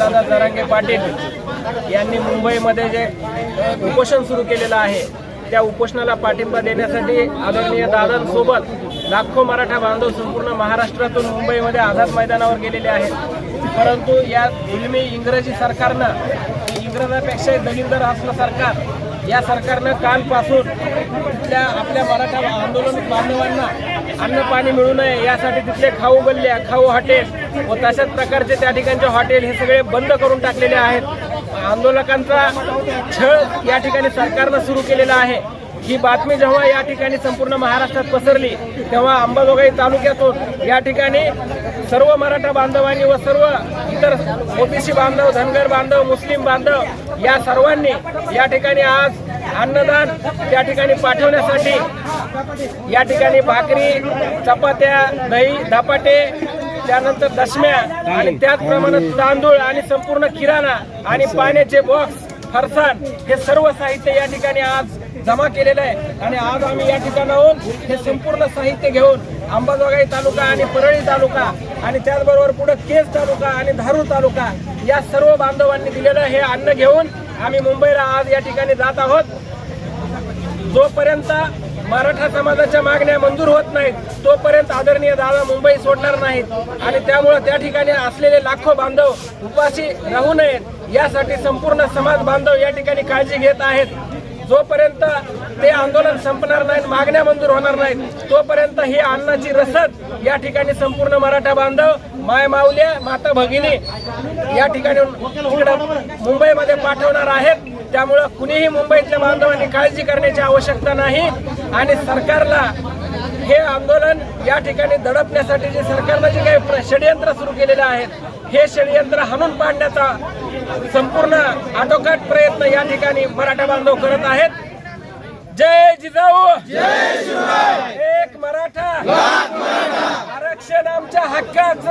दादा जरांगे पाटील यांनी मुंबईमध्ये जे उपोषण सुरू केलेलं आहे त्या उपोषणाला पाठिंबा देण्यासाठी आदरणीय दादांसोबत लाखो मराठा बांधव संपूर्ण महाराष्ट्रातून मुंबईमध्ये आझाद मैदानावर गेलेले आहेत. परंतु या जुलमी इंग्रजी सरकारनं इंग्रजापेक्षा दलिंदर असलं सरकार या सरकारनं कालपासून त्या आपल्या मराठा आंदोलन बांधवांना अन्न पाणी मिळू नये यासाठी तिथले खाऊ गल्ल्या खाऊ हॉटेल व तशाच प्रकारचे त्या ठिकाणचे हॉटेल हे सगळे बंद करून टाकलेले आहेत. आंदोलकांचा छळ या ठिकाणी सरकारनं सुरू केलेला आहे. ही बातमी जेव्हा या ठिकाणी संपूर्ण महाराष्ट्रात पसरली तेव्हा अंबाजोगाई तालुक्यातून या ठिकाणी सर्व मराठा बांधवांनी व सर्व इतर ओबीसी बांधव धनगर बांधव मुस्लिम बांधव या सर्वांनी या ठिकाणी आज अन्नदान त्या ठिकाणी पाठवण्यासाठी या ठिकाणी भाकरी चपात्या दही धपाटे त्यानंतर दशम्या आणि त्याचप्रमाणे तांदूळ आणि संपूर्ण किराणा आणि पाण्याचे बॉक्स फरसाण हे सर्व साहित्य या ठिकाणी आज जमा केलेलं आहे. आणि आज आम्ही या ठिकाणाहून हे संपूर्ण साहित्य घेऊन अंबाजोगाई तालुका आणि परळी तालुका आणि त्याचबरोबर पुढे केज तालुका आणि धारूर तालुका या सर्व बांधवांनी दिलेलं हे अन्न घेऊन आम्ही मुंबईला आज या ठिकाणी जात आहोत. जोपर्यंत मराठा समाजाच्या मागण्या मंजूर होत नाहीत तोपर्यंत आदरणीय दादा मुंबई सोडणार नाहीत. आणि त्यामुळे त्या ठिकाणी असलेले लाखो बांधव उपाशी राहू नयेत. यासाठी संपूर्ण समाज बांधव या ठिकाणी काळजी घेत आहेत. जोपर्यंत आंदोलन संपणार नाहीत मागण्या मंजूर होणार नाहीत. तोपर्यंत ही अन्नाची रसद या ठिकाणी संपूर्ण मराठा बांधव माय माऊल्या माता भगिनी या ठिकाणी मुंबईमध्ये पाठवणार आहेत. त्यामुळं कुणीही मुंबईतल्या बांधवांनी काळजी करण्याची आवश्यकता नाही. आणि सरकारला हे आंदोलन या ठिकाणी दडपण्यासाठी जे सरकारनं जे काही प्र- षडयंत्र सुरू केलेले आहेत हे षडयंत्र हाणून पाडण्याचा संपूर्ण आटोकाट प्रयत्न या ठिकाणी मराठा बांधव करत आहेत. जय जिजाऊ. एक मराठा. आरक्षण आमच्या हक्काचं.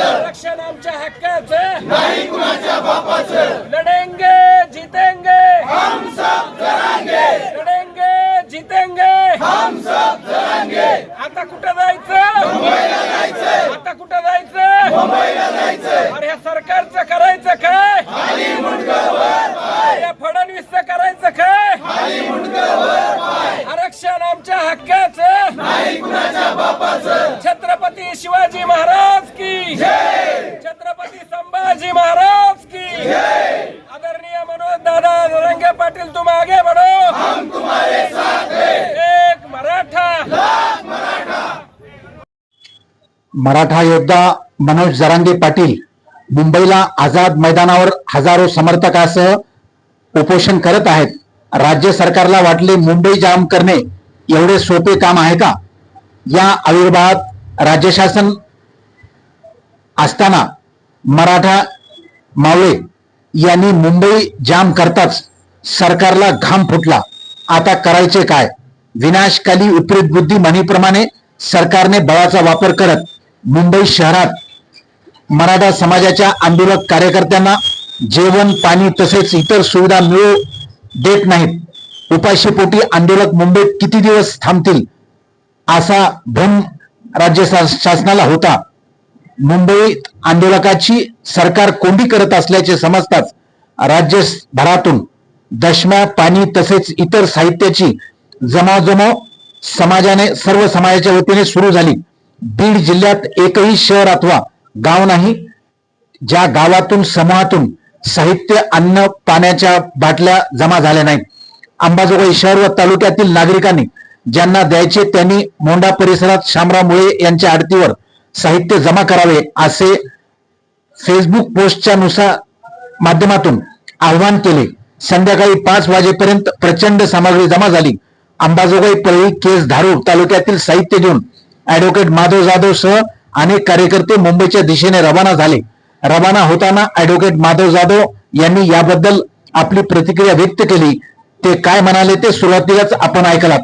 आरक्षण आमच्या हक्काचं. लढेंगे जीतेंगे. हम सब लढेंगे जीतेंगे. हम सब आता कुठं जायचं आता कुठं जायचं अरे ह्या सरकारचं करायचं काय या फडणवीसचं करायचं काय आरक्षण आमच्या हक्काचं छत्रपती शिवाजी महाराज की छत्रपती संभाजी महाराज की आदरणीय मनोज दादा रंगे पाटील तुम आगे बढ़ो हम तुम्हारे साथ एक मराठा मराठा योद्धा मनोज जरांगे पाटील मुंबईला आझाद मैदानावर हजारो समर्थकासह उपोषण करत आहेत. राज्य सरकारला वाटले मुंबई जाम करणे एवढे सोपे काम आहे का? या आविर्भावात राज्य शासन असताना मराठा मावळे यांनी मुंबई जाम करताच सरकारला घाम फुटला. आता करायचे काय? विनाशकाली विपरीत बुद्धी म्हणीप्रमाणे सरकारने बळाचा वापर करत मुंबई शहरात मराठा समाजाच्या आंदोलक कार्यकर्त्यांना जेवण पाणी तसेच इतर सुविधा मिळू देत नाहीत. उपाशीपोटी आंदोलक मुंबईत किती दिवस थांबतील असा भ्रम राज्य शासनाला होता. मुंबईत आंदोलकाची सरकार कोंडी करत असल्याचे समजताच राज्यभरातून दशम्या पाणी तसेच इतर साहित्याची जमावजमाव समाजाने सर्व समाजाच्या वतीने सुरू झाली. बीड जिल्ह्यात एकही शहर अथवा गाव नाही ज्या गावातून समूहातून साहित्य अन्न पाण्याच्या बाटल्या जमा झाल्या नाहीत. अंबाजोगाई शहर व तालुक्यातील नागरिकांनी ज्यांना द्यायचे त्यांनी मोंडा परिसरात शामराव मुळे यांच्या आडतीवर साहित्य जमा करावे असे फेसबुक पोस्टच्या नुसार माध्यमातून आवाहन केले. संध्याकाळी पाच वाजेपर्यंत प्रचंड सामग्री जमा झाली. अंबाजोगाई परळी केस धारूर तालुक्यातील साहित्य घेऊन ऍडव्होकेट माधव जाधव सह अनेक कार्यकर्ते मुंबईच्या दिशेने रवाना झाले. रवाना होताना ऍडव्होकेट माधव जाधव यांनी याबद्दल आपली प्रतिक्रिया व्यक्त केली. ते काय म्हणाले ते सुरुवातीलाच आपण ऐकलात.